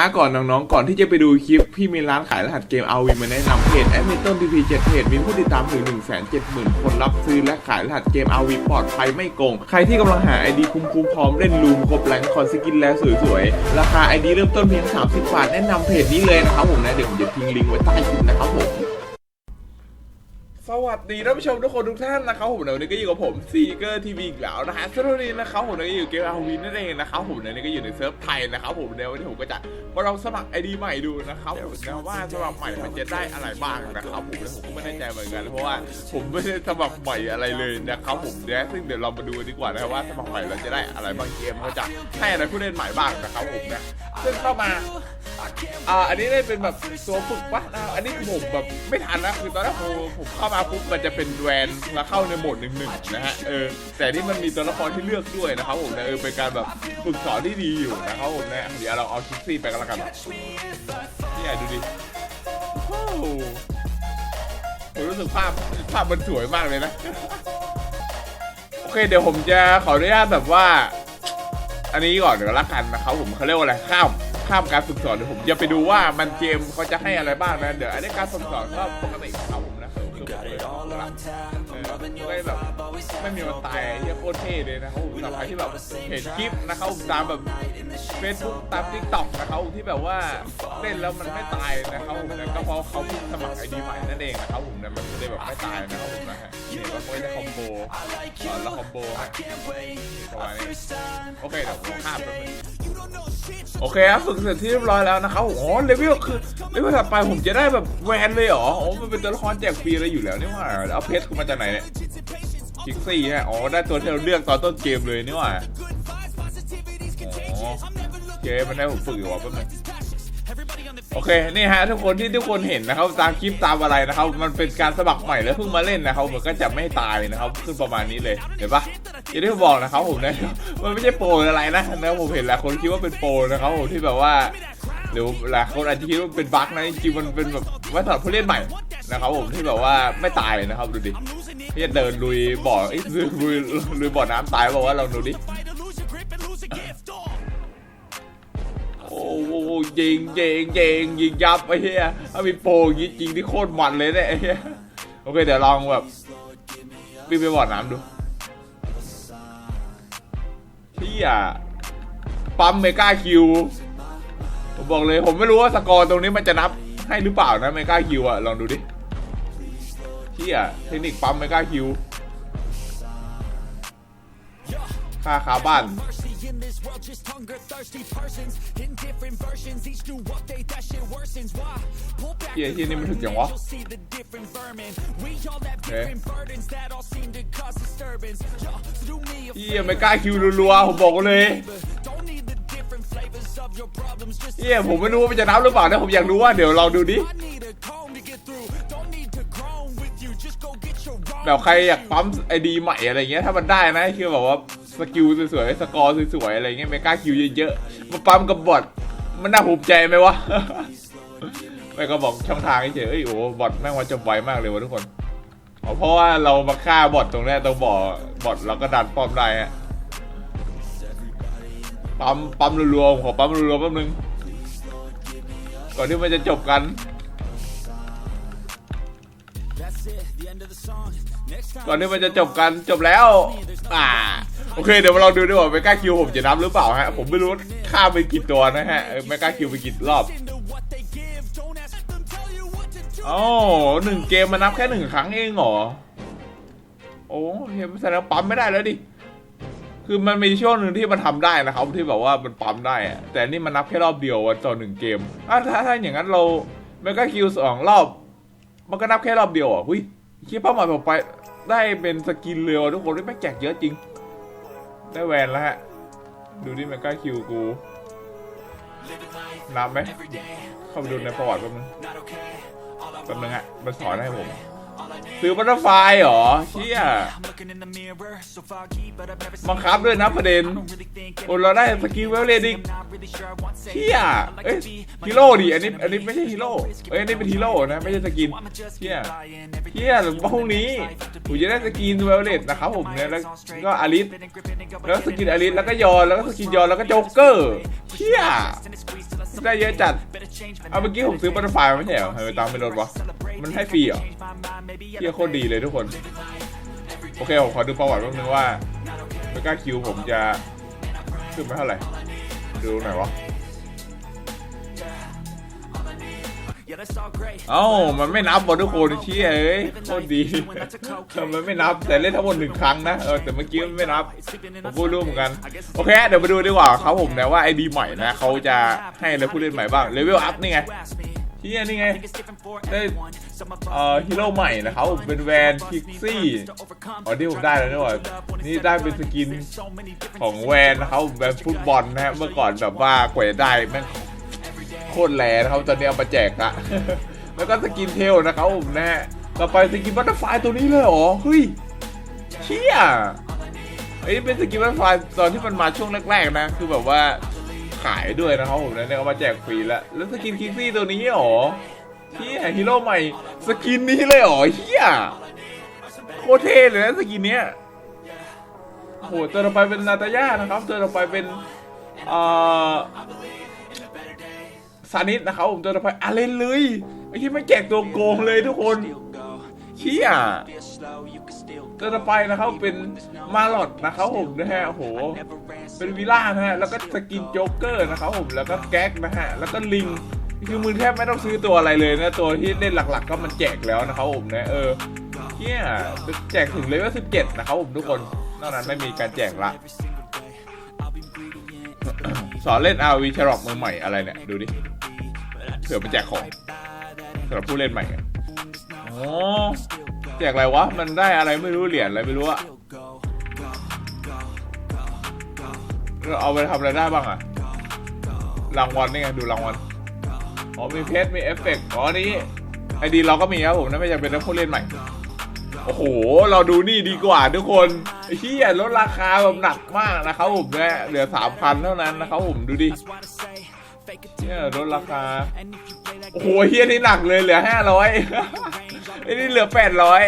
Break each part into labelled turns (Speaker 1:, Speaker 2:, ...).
Speaker 1: าก่อนน้องๆ ก่อนที่จะไปดูคลิป พี่มีร้านขายรหัสเกมเอาวีมาแนะนำเพจแอดมินต้นพีพีเจ็ดเพจมีผู้ติดตามถึง1 7 0 0 0 0 คนรับซื้อและขายรหัสเกมเอาวีปลอดภัยไม่โกง ใครที่กำลังหาไอดีคุ้มๆพร้อมเล่นลูมครบแรงคอนสกินแล้วสวยๆ ราคา ID เริ่มต้นเพียง 30 บาท แนะนำเพจนี้เลยนะครับผมนะ เดี๋ยวผมจะทิ้งลิงก์ไว้ใต้คลิปนะครับผม สวัสดีท่านผู้ชมทุกคนทุกท่านนะครับผมในวันนี้ก็อยู่กับผมซีเกอร์ทีวีอีกแล้วนะฮะสวันนี้นะครับผมก็อยู่เกมอาวีนั่นเองนะครับผมในนี้ก็อยู่ในเซิร์ฟไทยนะครับผมในวันนี้ผมก็จะมาลองสมัครไอดีใหม่ดูนะครับผมนะว่าสมัครใหม่มันจะได้อะไรบ้างนะครับผมแล้วผมก็ไม่แน่ใจเหมือนกันเพราะว่าผมไม่ได้สมัครใหม่อะไรเลยนะครับผมเนี่ยซึ่งเดี๋ยวเรามาดูกันดีกว่านะครับว่าสมัครใหม่เราจะได้อะไรบ้างเกมเขาจะให้อะไรผู้เล่นใหม่บ้างนะครับผมนะซึ่งเข้ามา อ่าอันนี้ได้เป็นแบบตัวฝึกปะนะอันนี้ผมแบบไม่ทันนะคือตอนแรกผมผมเข้ามาปุ๊บมันจะเป็นแวนแล้วเข้าในโหมดหนึ่งหนึ่งนะฮะเออแต่นี่มันมีตัวละครที่เลือกด้วยนะครับผมนะเออเป็นการแบบฝึกสอนที่ดีอยู่นะครับผมนะเดี๋ยวเราเอาคิกซี่ไปกันละกันนี่ไงดูดิโอ้โหผมรู้สึกภาพภาพมันสวยมากเลยนะโอเคเดี๋ยวผมจะขออนุญาตแบบว่า อันนี้ก่อนเดี๋ยวละกันนะครับผมเขาเรียกว่าอะไรข้าม ข้ามการฝึกสอนเดี๋ยวผมจะไปดูว่ามันเกมเขาจะให้อะไรบ้างนะเดี๋ยวอันนี้การฝึกสอนก็ปกติครับผมนะคือผมเลยเออไม่แบบไม่มีวันตายเฮียโคตรเท่เลยนะครับสำหรับใครที่แบบเห็นคลิปนะครับตามแบบเฟซบุ๊กตามทิกต็อกนะครับที่แบบว่าเล่นแล้วมันไม่ตายนะครับผมนะก็เพราะเขาเพิ่งสมัครไอดีใหม่นั่นเองนะครับผมนะมันเลยแบบไม่ตายนะครับผมนะฮะนี่ก็ไม่ได้คอมโบแล้วคอมโบประมาณนี้โอเคเดี๋ยวผมข้ามไปบนึง โอเคครับฝึกเสร็จที่เรียบร้อยแล้วนะครับอ๋อเลเวลคือเลเวลถัดไปผมจะได้แบบแวนเลยเหรออ๋อมันเป็นตัวละครแจกฟรีอะไรอยู่แล้วนี่หว่าแล้วเอาเพชรมาจากไหนเนี่ยคิกซี่ฮะอ๋อได้ตัวที่เราเลือกตอนต้นเกมเลยนี่หว่าอ๋อโอเคมันได้ผมฝึกอยู่ว่ะแป๊บนึงโอเคนี่ฮะทุกคนที่ทุกคนเห็นนะครับตามคลิปตามอะไรนะครับ มันเป็นการสมัครใหม่แล้วเพิ่งมาเล่นนะครับมันก็จะไม่ตายนะครับขึ้นประมาณนี้เลยเห็นปะ อย่างที่ผมบอกนะครับผมนะมันไม่ใช่โปรอะไรนะนะผมเห็นหลายคนคิดว่าเป็นโปรนะครับผมที่แบบว่าหรือหลายคนอาจจะคิดว่าเป็นบั๊กนะจริงๆมันเป็นแบบไว้สำหรับผู้เล่นใหม่นะครับผมที่แบบว่าไม่ตายนะครับดูดิที่จะเดินลุยบ่อเอ้ยลุยลุยบ่อน้ำตายบอกว่าเราดูดิโอ้โหยิงยิงยิงยิงยับไอ้เหี้ยถ้ามีโปรยิงจริงที่โคตรมันเลยเนี่ยไอ้เหี้ยโอเคเดี๋ยวลองแบบวิ่งไปบ่อน้ำดู เที่ยปั๊มเมกาคิวผมบอกเลยผมไม่รู้ว่าสกอร์ตรงนี้มันจะนับให้หรือเปล่านะเมกาคิวอะลองดูดิเที่ยเทคนิคปั๊มเมกาคิวค่าคาบ้าน
Speaker 2: mercy in this world just hunger thirsty persons in different versions each new update that shit worsens why pull back
Speaker 1: เที่ยที่นี่มันถึงจังวะ
Speaker 2: you'll see the different vermin we all have
Speaker 1: Okay.
Speaker 2: different burdens that all seem to cause disturbance Yo, so do me a
Speaker 1: เที่ยไม่กล้าคิวรัวๆผมบอกเลยเที่ยผมไม่รู้ว่ามันจะนับหรือเปล่านะผมอยากรู้ว่าเดี๋ยวลองดูดิแบบใครอยากปั๊มไอดีใหม่อะไรเงี้ยถ้ามันได้นะคือแบบว่าสกิลสวยๆสกอร์สวยๆอะไรเงี้ยไม่กล้าคิวเยอะๆมาปั๊มกับบอทมันน่าภูมิใจไหมวะไม่ก็บอกช่องทางเฉยๆเอ้โอ้บอทแม่งว่าจบไวมากเลยวะทุกคน เพราะว่าเรามาฆ่าบอทตรงเนี้ยตรงบ่อบอทเราก็ดันป้อมได้ฮะปั๊มปั๊มรัวๆขอปั๊มรัวๆแป๊บนึงก่อนที่มันจะจบกันก่อนที่มันจะจบกันจบแล้วอ่าโอเคเดี๋ยวมาลองดูดีกว่าเมกาคิวผมจะนับหรือเปล่าฮะผมไม่รู้ฆ่าไปกี่ตัวนะฮะเมกาคิวไปกี่รอบ
Speaker 2: you what to do
Speaker 1: อ๋อหนึ่งเกมมันนับแค่หนึ่งครั้งเองเหรอ โอ้เฮ้ยแสดงปั๊มไม่ได้แล้วดิ คือมันมีช่วงหนึ่งที่มันทำได้นะครับที่แบบว่ามันปั๊มได้ แต่นี่มันนับแค่รอบเดียววันต่อหนึ่งเกมอะถ้าถ้าอย่างนั้นเราเมกาคิวสองรอบ มันก็นับแค่รอบเดียวอะหุ้ยคิดเป้าหมายต่อไปได้เป็นสกินเร็วทุกคนได้แม่งแจกเยอะจริง ได้แวนแล้วฮะ ดูดิเมกาคิวกูนับไหมเข้าไปดูในประวัติแป๊บนึง แป๊บนึงฮะมันสอนให้ผม ซื้อบัตเตอร์ไฟเหรอเชี่ยบังคับด้วยนะประเด็นโอ้เราได้สกิลเวลเลดิกเชี่ยเอ้ยฮีโร่ดิอันนี้อันนี้ไม่ใช่ฮีโร่เอ้ยอันนี้เป็นฮีโร่นะไม่ใช่สกินเชี่ยเชี่ยหรือว่าพรุ่งนี้ผมจะได้สกินเวลเลตนะครับผมเนี่ยแล้วก็อลิสแล้วสกินอลิสแล้วก็ยอนแล้วก็สกินยอนแล้วก็โจ๊กเกอร์เชี่ยได้เยอะจัดเอาเมื่อกี้ผมซื้อบัตเตอร์ไฟล์มาไม่ใช่เหรอทำไมตามไม่ลดวะ มันให้ฟรีเหรอเชี่ยโคตรดีเลยทุกคน โอเคผมขอดูประวัติแป๊บนึงว่าเมกาคิวผมจะขึ้นมาเท่าไหร่ ดูหน่อยวะเอ้ามันไม่นับหมดทุกคนเชี่ยเอ้ยโคตรดีเออมันไม่นับแต่เล่นทั้งหมดหนึ่งครั้งนะเออแต่เมื่อกี้มันไม่นับผมพูดรู้เหมือนกันโอเคเดี๋ยวมาดูดีกว่าครับผมนะว่าไอดีใหม่นะเขาจะให้อะไรผู้เล่นใหม่บ้างเลเวลอัพนี่ไง เชี่ยนี่ไงได้เอ่อฮีโร่ใหม่นะครับผมเป็นแวนพิกซี่อ๋อที่ผมได้แล้วนี่หว่านี่ได้เป็นสกินของแวนนะครับผมแวนฟุตบอลนะฮะเมื่อก่อนแบบว่ากว่าจะได้แม่งโคตรแรงนะครับตอนนี้เอามาแจกละแล้วก็สกินเทลนะครับผมนะฮะต่อไปสกินบัตเตอร์ไฟตัวนี้เลยเหรอเฮ้ยเชี่ยไอ้ยเป็นสกินบัตเตอร์ไฟตอนที่มันมาช่วงแรกๆนะ คือแบบว่า ขายด้วยนะครับผมนะเนี่ยเอามาแจกฟรีแล้วแล้วสกินคิกซี่ตัวนี้หรอเฮียฮีโร่ใหม่สกินนี้เลยหรอเฮียโคตรเท่เลยนะสกินเนี้ยโหตัวต่อไปเป็นนาตาย่านะครับตัวต่อไปเป็นเอ่อซานิสนะครับผมตัวต่อไปอาเลนเลยไอ้ที่ไม่แจกตัวโกงเลยทุกคน เฮียตัวต่อไปนะครับเป็นมาลอดนะครับผมนะฮะโอ้โหเป็นวิล่านะฮะแล้วก็สกินโจ๊กเกอร์นะครับผมแล้วก็แก๊กนะฮะแล้วก็ลิงคือมือแทบไม่ต้องซื้อตัวอะไรเลยนะตัวที่เล่นหลัก ๆ ก็มันแจกแล้วนะครับผมนะเออเฮียแจกถึงเลเวล17นะครับผมทุกคนนอกนั้นไม่มีการแจกละสอนเล่น RV ชร็อกมือใหม่อะไรเนี่ยดูดิเผื่อมาแจกของสำหรับผู้เล่นใหม่ แจกอะไรวะ มันได้อะไรไม่รู้เหรียญอะไรไม่รู้อะเราเอาไปทำอะไรได้บ้างอะรางวัลนี่ไงดูรางวัล อ๋อมีเพชรมีเอฟเฟกต์อ๋ออันนี้ไอดีเราก็มีครับผมนะไม่จำเป็นต้องผู้เล่นใหม่ โอ้โห เราดูนี่ดีกว่าทุกคนเหี้ยลดราคาแบบหนักมากนะครับผมนะเหลือสามพันเท่านั้นนะครับผมดูดิเนี่ยลดราคา โอ้โหเฮียนี่หนักเลยเหลือห้าร้อย ไอ้นี่เหลือแปดร้อย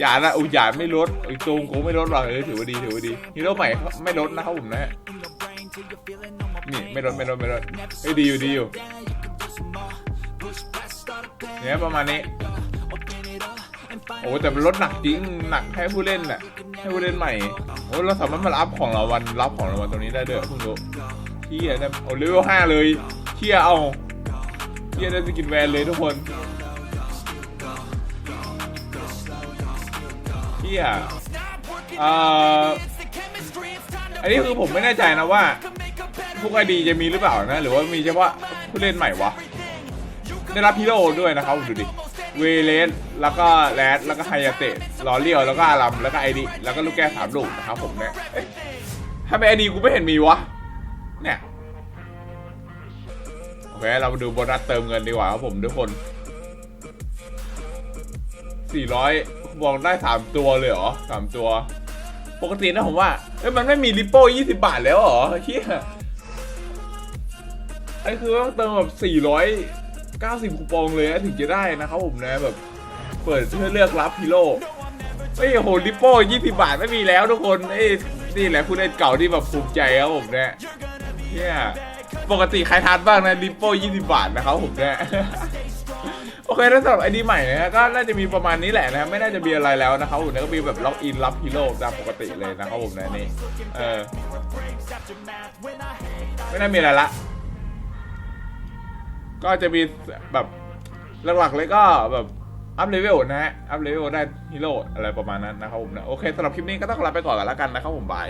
Speaker 1: อย่านะอุยอย่าไม่ลดไอ้ตูงกูไม่ลดหรอกเออถือว่าดีถือว่าดีฮีโร่ใหม่ไม่ลดนะครับผมนะนี่ไม่ลดไม่ลดไม่ลดเฮ้ยดีอยู่ดีอยู่เนี่ยประมาณนี้โอ้แต่มันลดหนักจริงหนักให้ผู้เล่นน่ะให้ผู้เล่นใหม่โอ้เราสามารถมารับของเราวัลรับของเราวัลตรงนี้ได้ด้วยเพิ่งรู้เที่ยได้โอ้เลเวลห้าเลยเที่ยเอาเที่ยได้สกินแวนเลยทุกคน ที่ยเอ่ออันนี้คือผมไม่แน่ใจนะว่าพวกไอดีจะมีหรือเปล่านะ หรือว่ามีเฉพาะผู้เล่นใหม่วะ ได้รับฮีโร่ด้วยนะครับดูดิ เวเลสแล้วก็แรดแล้วก็ไฮยาเตะลอเลียว แล้วก็อารัม แล้วก็ไอดี แล้วก็ลูกแก้สามลูกนะครับผมเนี่ยเอ๊ะถ้าเป็นไอดีกูไม่เห็นมีวะ เนี่ย โอเค เรามาดูโบนัสเติมเงินดีกว่าครับผมทุกคน 400 บอกได้ 3 ตัวเลยเหรอ3ตัว ปกตินะผมว่าเอ้ยมันไม่มีริปโป้20 บาทแล้วเหรอเฮียไอ้คือต้องเติมแบบ 490คูปองเลยนะถึงจะได้นะครับผมนะแบบ เปิดเพื่อเลือกรับฮีโร่เฮ้ยโหริปโป้20 บาทไม่มีแล้วทุกคนเอ้ยนี่แหละผู้เล่นเก่าที่แบบภูมิใจครับผมเนี่ยเนี่ยปกติใครทานบ้างนะริปโป้20 บาทนะครับผมเนี่ย เคแล้วสำหรับไอดีใหม่นะก็น่าจะมีประมาณนี้แหละนะไม่น่าจะมีอะไรแล้วนะครับผมนะก็มีแบบล็อกอินรับฮีโร่ตามปกติเลยนะครับผมนะนี่เออไม่น่ามีอะไรละ ก็จะมีแบบหลักๆเลยก็แบบอัพเลเวลนะฮะ อัพเลเวลได้ฮีโร่อะไรประมาณนั้นนะครับผมนะ โอเคสำหรับคลิปนี้ก็ต้องลาไปก่อนกันแล้วกันนะครับผมบาย